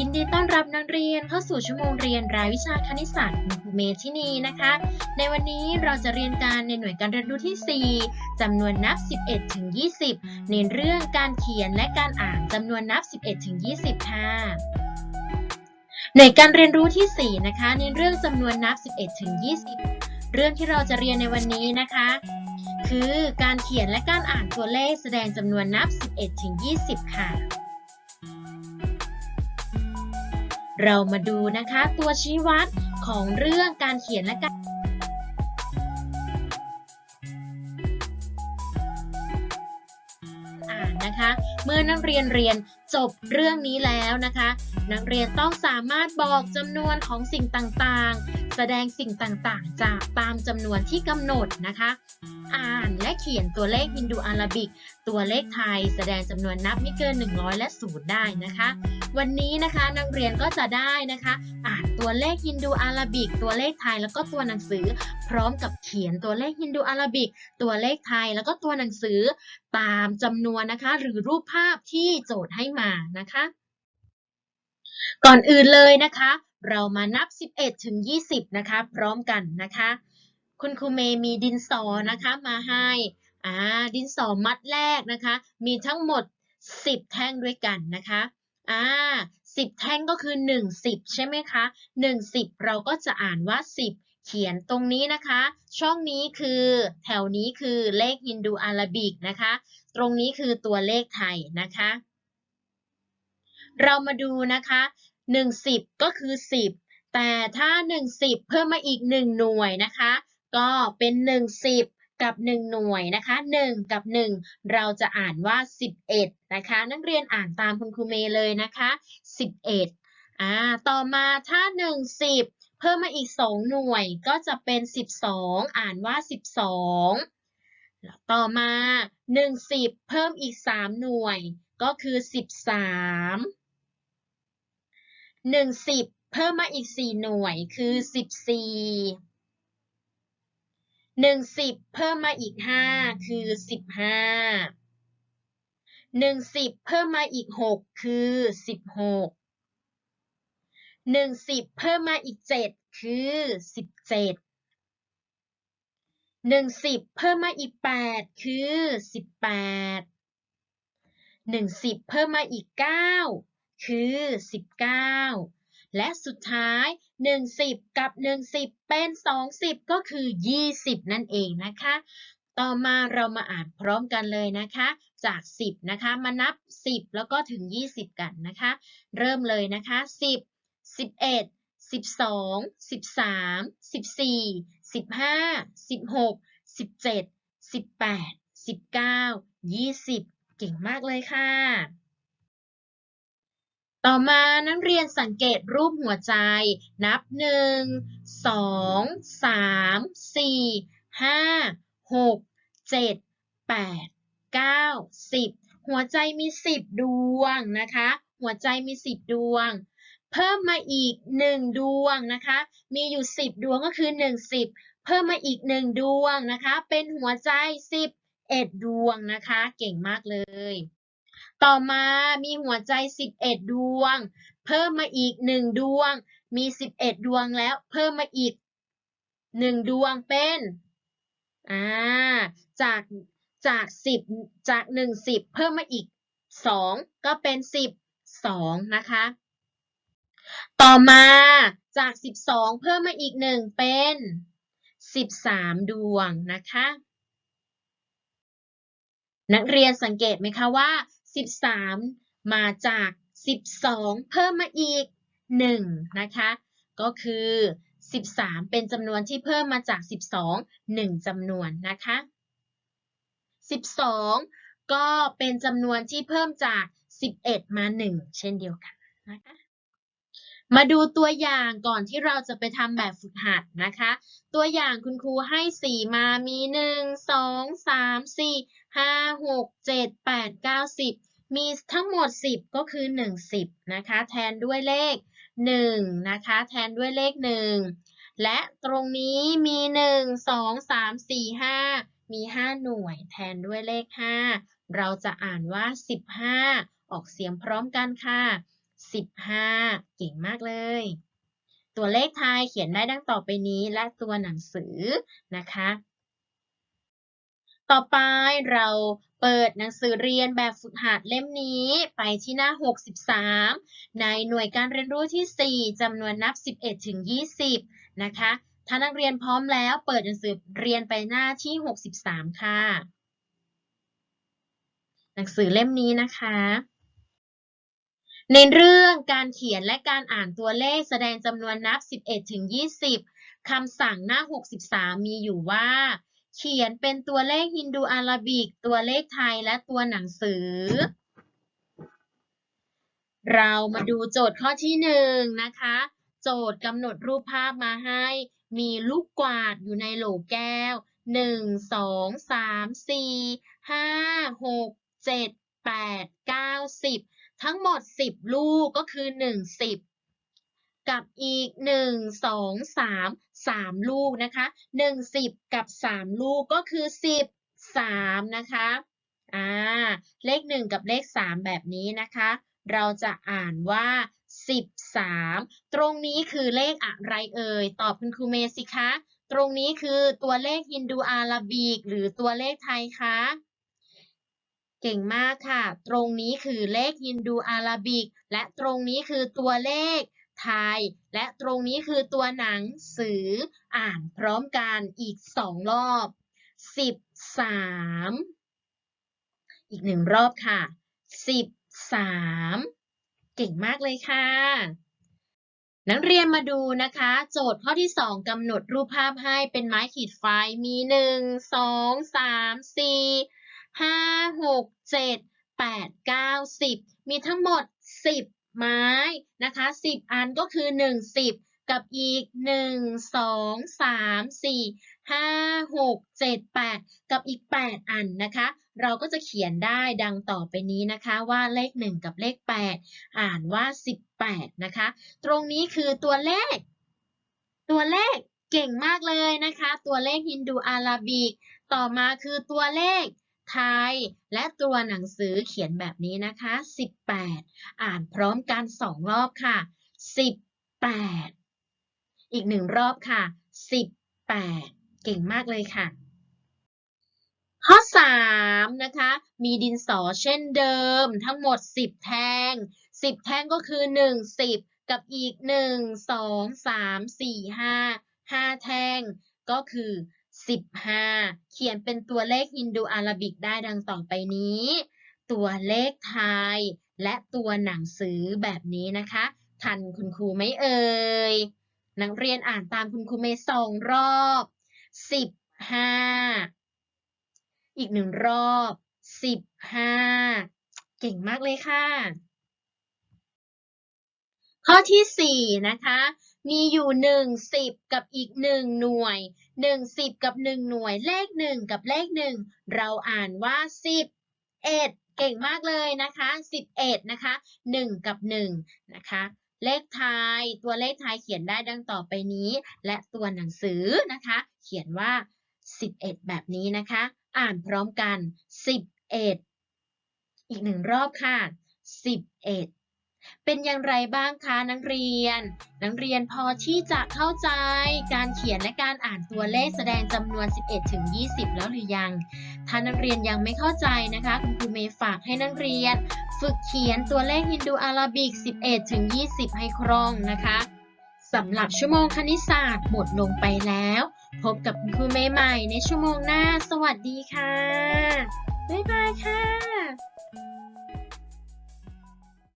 ยินดีต้อนรับนักเรียนเข้าสู่ชั่วโมงเรียนรายวิชาคณิตศาสตร์คุณครูเมทินีนะคะ ในวันนี้เราจะเรียนการในหน่วยการเรียนรู้ที่ 4จำนวนนับ 11ถึง20 ในเรื่องการเขียนและการอ่านจำนวนนับ 11ถึง20 ค่ะหน่วยการเรียนรู้ที่ 4 นะคะ ในเรื่องจำนวนนับ 11ถึง20 เรื่องที่เราจะเรียนในวันนี้นะคะ คือการเขียนและการอ่านตัวเลขแสดงจำนวนนับ 11ถึง20 ค่ะ เรามาดูนะคะตัวชี้วัดของเรื่องการเขียนและการอ่านนะคะ เมื่อนักเรียนเรียนจบเรื่องนี้แล้วนะคะ นักเรียนต้องสามารถบอกจำนวนของสิ่งต่างๆ แสดงสิ่งต่างๆ จากตามจำนวนที่กำหนดนะคะ อ่านและเขียนตัวเลขฮินดูอาราบิก ตัวเลขไทยแสดงจำนวนนับไม่เกิน 100 และศูนย์ได้นะคะ วันนี้นะคะนักเรียนก็จะได้นะคะ อ่านตัวเลขฮินดูอาราบิก ตัวเลขไทยแล้วก็ตัวหนังสือ พร้อมกับเขียนตัวเลขฮินดูอาราบิก ตัวเลขไทยแล้วก็ตัวหนังสือตามจำนวนนะคะ หรือรูปภาพที่โจทย์ให้มานะคะ ก่อนอื่นเลยนะคะ เรามานับ 11 ถึง 20 นะคะ พร้อมกันนะคะ คุณครูเมย์มีดินสอนะคะมาให้อ่าดินสอมัดแรกนะคะ มีทั้งหมด 10 แท่งด้วยกันนะคะอ่า10แท่งก็คือ1 10ใช่ไหมคะ1 10 เราก็จะอ่านว่า 10 เขียนตรงนี้นะคะ ช่องนี้คือแถวนี้คือเลขฮินดูอาราบิกนะคะ ตรงนี้คือตัวเลขไทยนะคะ เรามาดูนะคะ1 10 ก็คือ 10 แต่ถ้า 1 10 เพิ่มมาอีก 1 หน่วยนะคะ ก็เป็น 1 10 กับ 1 หน่วยนะคะ 1 กับ 1 เราจะอ่านว่า 11 นะคะ นักเรียนอ่านตามคุณครูเมย์เลยนะคะ 11อ่าต่อมาถ้า 1 10 เพิ่มมาอีก 2 หน่วยก็จะเป็น 12 อ่านว่า 12แล้วต่อมา 1 10 เพิ่มอีก 3 หน่วยก็คือ 13 1 10 เพิ่มมาอีก 4 หน่วยคือ 14 หนึ่งสิบเพิ่มมาอีกห้าคือสิบห้าหนึ่งสิบเพิ่มมาอีกหกคือสิบหกหนึ่งสิบเพิ่มมาอีกเจ็ดคือสิบเจ็ดหนึ่งสิบเพิ่มมาอีกแปดคือสิบแปดหนึ่งสิบเพิ่มมาอีกเก้าคือสิบเก้า และสุดท้าย 10 กับ 10 เป็น 20 ก็คือ 20 นั่นเองนะคะ ต่อมาเรามาอ่านพร้อมกันเลยนะคะ จาก 10 นะคะ มานับ 10 แล้วก็ถึง 20 กันนะคะ เริ่มเลยนะคะ 10 11 12 13 14 15 16 17 18 19 20 เก่งมากเลยค่ะ ต่อมานักเรียนสังเกตรูปหัวใจ นับ 1 2 3 4 5 6 7 8 9 10 หัวใจมี 10 ดวงนะคะ หัวใจมี 10 ดวง เพิ่มมาอีก 1 ดวงนะคะ มีอยู่ 10 ดวงก็คือ 1 10 เพิ่มมาอีก 1 ดวงนะคะ เป็นหัวใจ11ดวงนะคะ เก่งมากเลย ต่อมามีหัวใจ 11 ดวง เพิ่มมาอีก 1 ดวง มี 11 ดวงแล้ว เพิ่มมาอีก 1 ดวงเป็นอ่าจากจาก 10 จาก 1 10 เพิ่มมาอีก 2 ก็เป็น 12 นะคะ ต่อมาจาก 12 เพิ่มมาอีก 1 เป็น 13 ดวงนะคะ นักเรียนสังเกตไหมคะว่า 13 มาจาก 12 เพิ่มมาอีก 1 นะคะ ก็คือ 13 เป็นจำนวนที่เพิ่มมาจาก 12 1จำนวนนะคะ 12 ก็เป็นจำนวนที่เพิ่มจาก 11 มา 1 เช่นเดียวกันนะคะมาดูตัวอย่างก่อนที่เราจะไปทำแบบฝึกหัดนะคะ ตัวอย่างคุณครูให้ 4 มามี 1 2 3 4 5 6 7 8 9 10มีทั้งหมด 10 ก็คือ 1 10นะคะ แทนด้วยเลข 1 นะคะ แทนด้วยเลข 1 และตรงนี้มี 1 2 3 4 5 มี 5 หน่วย แทนด้วยเลข 5 เราจะอ่านว่า 15 ออกเสียงพร้อมกันค่ะ 15 เก่งมากเลย ตัวเลขไทยเขียนได้ดังต่อไปนี้และตัวหนังสือนะคะ ต่อไปเราเปิดหนังสือเรียนแบบฝึกหัดเล่มนี้ไปที่หน้า 63 ในหน่วยการเรียนรู้ที่ 4จำนวนนับ 11 ถึง 20 นะคะ ถ้านักเรียนพร้อมแล้วเปิดหนังสือเรียนไปหน้าที่ 63 ค่ะ หนังสือเล่มนี้นะคะ ในเรื่องการเขียนและการอ่านตัวเลขแสดงจำนวนนับ 11 ถึง 20 คำสั่งหน้า 63 มีอยู่ว่า เขียนเป็นตัวเลขฮินดูอาราบิก ตัวเลขไทยและตัวหนังสือ เรามาดูโจทย์ข้อที่หนึ่งนะคะ โจทย์กำหนดรูปภาพมาให้ มีลูกกวาดอยู่ในโหลแก้วหนึ่งสองสามสี่ห้าหกเจ็ดแปดเก้าสิบทั้งหมดสิบลูกก็คือหนึ่งสิบ กับอีกหนึ่งสองสามสามลูกนะคะหนึ่งสิบกับสามลูกก็คือสิบสามนะคะอ่าเลขหนึ่งกับเลขสามแบบนี้นะคะ เราจะอ่านว่าสิบสามตรงนี้คือเลขอะไรเอ่ย ตอบคุณครูเมสิคะ ตรงนี้คือตัวเลขฮินดูอาราบิก หรือตัวเลขไทยคะเก่งมากค่ะ ตรงนี้คือเลขฮินดูอาราบิก และตรงนี้คือตัวเลข ไทย และตรงนี้คือตัวหนังสืออ่านพร้อมกันอีกสองรอบสิบสามอีกหนึ่งรอบค่ะสิบสามเก่งมากเลยค่ะ นักเรียนมาดูนะคะ โจทย์ข้อที่ 2กำหนดรูปภาพให้เป็นไม้ขีดไฟมี 1 2 3 4 5 6 7 8 9 10 มีทั้งหมด 10 ไม้นะคะ10อันก็คือ1 10กับอีก1 2 3 4 5 6 7 8กับอีก8อันนะคะ เราก็จะเขียนได้ดังต่อไปนี้นะคะว่าเลข1กับเลข8อ่านว่า18นะคะ ตรงนี้คือตัวเลข ตัวเลขเก่งมากเลยนะคะ ตัวเลขฮินดูอาราบิก ต่อมาคือตัวเลข ไทย และตัวหนังสือเขียนแบบนี้นะคะ 18 อ่านพร้อมกันสองรอบค่ะ 18 อีกหนึ่งรอบค่ะ 18 เก่งมากเลยค่ะ ข้อ 3 นะคะ มีดินสอเช่นเดิม ทั้งหมด 10 แท่ง 10 แท่งก็คือ 1 10 กับอีก 1 2 3 4 5 5 แท่ง ก็คือ 15 เขียนเป็นตัวเลขฮินดูอาราบิกได้ดังต่อไปนี้ ตัวเลขไทย และตัวหนังสือแบบนี้นะคะ ทันคุณครูไหมเอ่ย นักเรียนอ่านตามคุณครูเมย์สองรอบ 15 อีกหนึ่งรอบ 15 เก่งมากเลยค่ะ ข้อที่ 4 นะคะ มีอยู่ 1 10 กับอีก 1 หน่วย 1 10 กับ 1 หน่วยเลข 1 กับเลข 1 เราอ่านว่า11เอ็ดเก่งมากเลยนะคะ 11 นะคะ 1 กับ 1 นะคะ เลขไทยตัวเลขไทยเขียนได้ดังต่อไปนี้ และตัวหนังสือนะคะ เขียนว่า 11 แบบนี้นะคะ อ่านพร้อมกัน 11 อีกหนึ่งรอบค่ะ 11 เป็นอย่างไรบ้างคะนักเรียน นักเรียนพอที่จะเข้าใจการเขียนและการอ่านตัวเลขแสดงจำนวน 11 ถึง 20 แล้วหรือยัง ถ้านักเรียนยังไม่เข้าใจนะคะ คุณครูเมย์ฝากให้นักเรียน ฝึกเขียนตัวเลขฮินดูอาราบิก 11 ถึง 20 ให้คล่องนะคะสำหรับชั่วโมงคณิตศาสตร์หมดลงไปแล้ว พบกับคุณครูเมย์ใหม่ในชั่วโมงหน้า สวัสดีค่ะ บ๊ายบายค่ะ